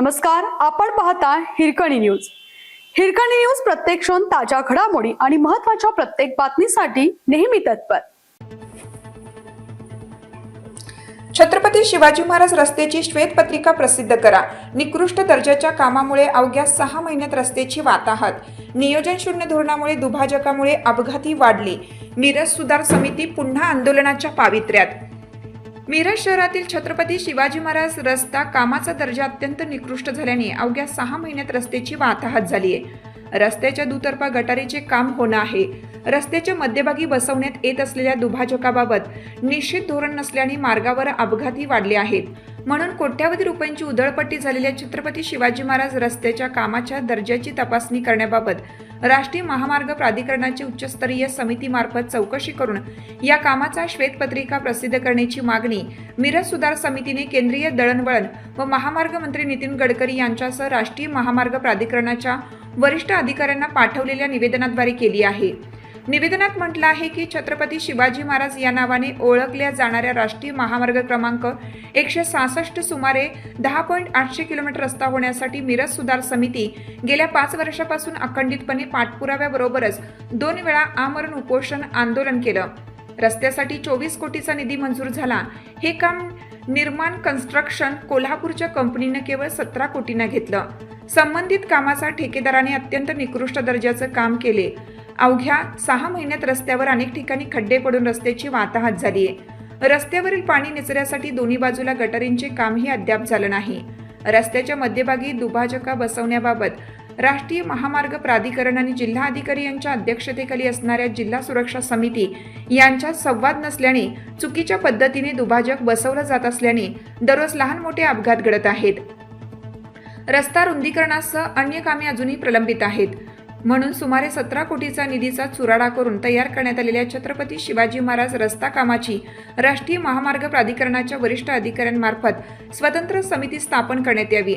नमस्कार आपण पाहता हिरकणी न्यूज. हिरकणी न्यूज प्रत्येक क्षण ताज्या घडामोडी आणि महत्त्वाच्या प्रत्येक बातमीसाठी नेहमी तत्पर. छत्रपती शिवाजी महाराज रस्त्याची श्वेतपत्रिका प्रसिद्ध करा. निकृष्ट दर्जाच्या कामामुळे अवघ्या सहा महिन्यात रस्त्याची वाताहत. नियोजन शून्य धोरणामुळे दुभाजकामुळे अपघाती वाढली. मिरज सुधार समिती पुन्हा आंदोलनाच्या पावित्र्यात. मिरज शहरातील छत्रपती शिवाजी महाराज रस्ता कामाचा दर्जा अत्यंत निकृष्ट झाल्याने अवघ्या सहा महिन्यात रस्त्याची वाताहत झाली आहे रस्त्याच्या दुतर्फा गटारीचे काम होणं आहे. रस्त्याच्या मध्यभागी बसवण्यात येत असलेल्या दुभाजकाबाबत निश्चित धोरण नसल्याने मार्गावर अपघाती वाढले आहेत. म्हणून कोट्यावधी रुपयांची उधळपट्टी झालेल्या छत्रपती शिवाजी महाराज रस्त्याच्या कामाच्या दर्जाची तपासणी करण्याबाबत राष्ट्रीय महामार्ग प्राधिकरणाची उच्चस्तरीय समितीमार्फत चौकशी करून या कामाचा श्वेतपत्रिका प्रसिद्ध करण्याची मागणी मिरज सुधार समितीने केंद्रीय दळणवळण व महामार्ग मंत्री नितीन गडकरी यांच्यासह राष्ट्रीय महामार्ग प्राधिकरणाच्या वरिष्ठ अधिकाऱ्यांना पाठवलेल्या निवेदनाद्वारे केली आहे. निवेदनात म्हटलं आहे की छत्रपती शिवाजी महाराज या नावाने ओळखल्या जाणाऱ्या राष्ट्रीय महामार्ग क्रमांक एकशे सहासष्ट सुमारे दहा पॉईंट आठशे किलोमीटर रस्ता होण्यासाठी मिरज सुधार समिती गेल्या पाच वर्षापासून अखंडितपणे पाठपुराव्याबरोबरच दोन वेळा आमरण उपोषण आंदोलन केलं. रस्त्यासाठी चोवीस कोटीचा निधी मंजूर झाला. हे काम निर्माण कन्स्ट्रक्शन कोल्हापूरच्या कंपनीनं केवळ सतरा कोटींना घेतलं. संबंधित कामाचा ठेकेदाराने अत्यंत निकृष्ट दर्जाचं काम केले. अवघ्या सहा महिन्यात रस्त्यावर अनेक ठिकाणी खड्डे पडून रस्त्याची वाताहात झाली आहे. रस्त्यावरील पाणी निचऱ्यासाठी दोन्ही बाजूला गटारींचे कामही अद्याप झालं नाही. रस्त्याच्या मध्यभागी दुभाजका बसवण्याबाबत राष्ट्रीय महामार्ग प्राधिकरण आणि जिल्हा अधिकारी यांच्या अध्यक्षतेखाली असणाऱ्या जिल्हा सुरक्षा समिती यांच्यात संवाद नसल्याने चुकीच्या पद्धतीने दुभाजक बसवलं जात असल्याने दररोज लहान मोठे अपघात घडत आहेत. रस्ता रुंदीकरणासह अन्य कामे अजूनही प्रलंबित आहेत. म्हणून सुमारे सतरा कोटीचा निधीचा चुराडा करून तयार करण्यात आलेल्या छत्रपती शिवाजी महाराज रस्ता कामाची राष्ट्रीय महामार्ग प्राधिकरणाच्या वरिष्ठ अधिकाऱ्यांमार्फत स्वतंत्र समिती स्थापन करण्यात यावी.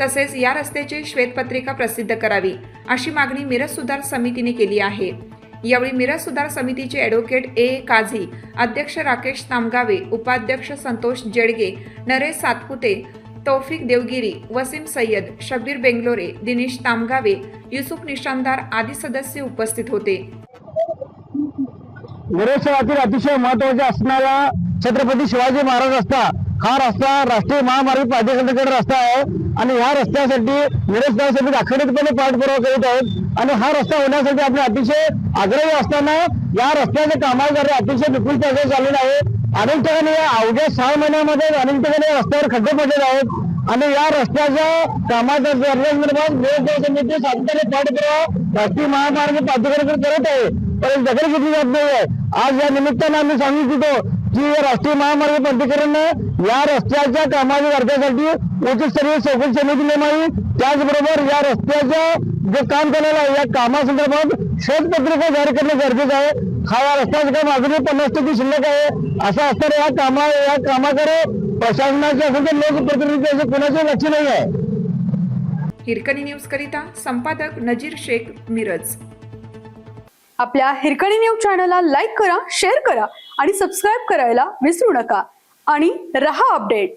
तसेच या रस्त्याची श्वेतपत्रिका प्रसिद्ध करावी अशी मागणी मिरज सुधार समितीने केली आहे. यावेळी मिरज सुधार समितीचे ॲडव्होकेट ए. काझी अध्यक्ष राकेश तामगावे उपाध्यक्ष संतोष जेडगे नरेश सातपुते तौफिक देवगिरी वसीम सय्यद शब्बीर बेंगलोरे दिनेश तामगावे युसुफ निशानदार आदी सदस्य उपस्थित होते. मिरज अतिशय महत्त्वाचा असणारा छत्रपती शिवाजी महाराज रस्ता हा रस्ता राष्ट्रीय महामार्ग प्राधिकरणाकडे रस्ता आहे आणि ह्या रस्त्यासाठी मिरज अखंडितपणे पाठपुरावा करीत आहेत आणि हा रस्ता होण्यासाठी आपण अतिशय आग्रही असताना या रस्त्याचे कामाकडे अतिशय विपुल असं चाललेलं आहे. अनेक ठिकाणी या अवघ्या सहा महिन्यामध्ये अनेक ठिकाणी रस्त्यावर खड्डे पडलेले आहेत. आणि या रस्त्याच्या कामाच्या संदर्भात मिरज समिती सातत्याने पाठपुरावा राष्ट्रीय महामार्ग प्राधिकरणाकडे करत आहे. पण दखल घेतली जात नाही आज या निमित्तानं आम्ही सांगू इच्छितो की राष्ट्रीय महामार्ग प्राधिकरणानं या रस्त्याच्या कामाच्या दर्जासाठी उच्चस्तरीय चौकशी समिती नेमावी. त्याचबरोबर या रस्त्याचं जे काम केलेलं आहे या कामासंदर्भात श्वेतपत्रिका जारी करणं गरजेचं आहे. हा या रस्त्याचं काम अजूनही पन्नास टक्के शिल्लक आहे? असं असताना या कामा या कामाकडे प्रशासनाचे असेल तर लोकप्रतिनिधी असं कोणाचे लक्ष नाही आहे. हिरकणी न्यूज करिता संपादक नजीर शेख मिरज. आपल्या हिरकणी न्यूज चॅनलला लाईक करा शेअर करा आणि सबस्क्राईब करायला विसरू नका. आणि रहा अपडेट.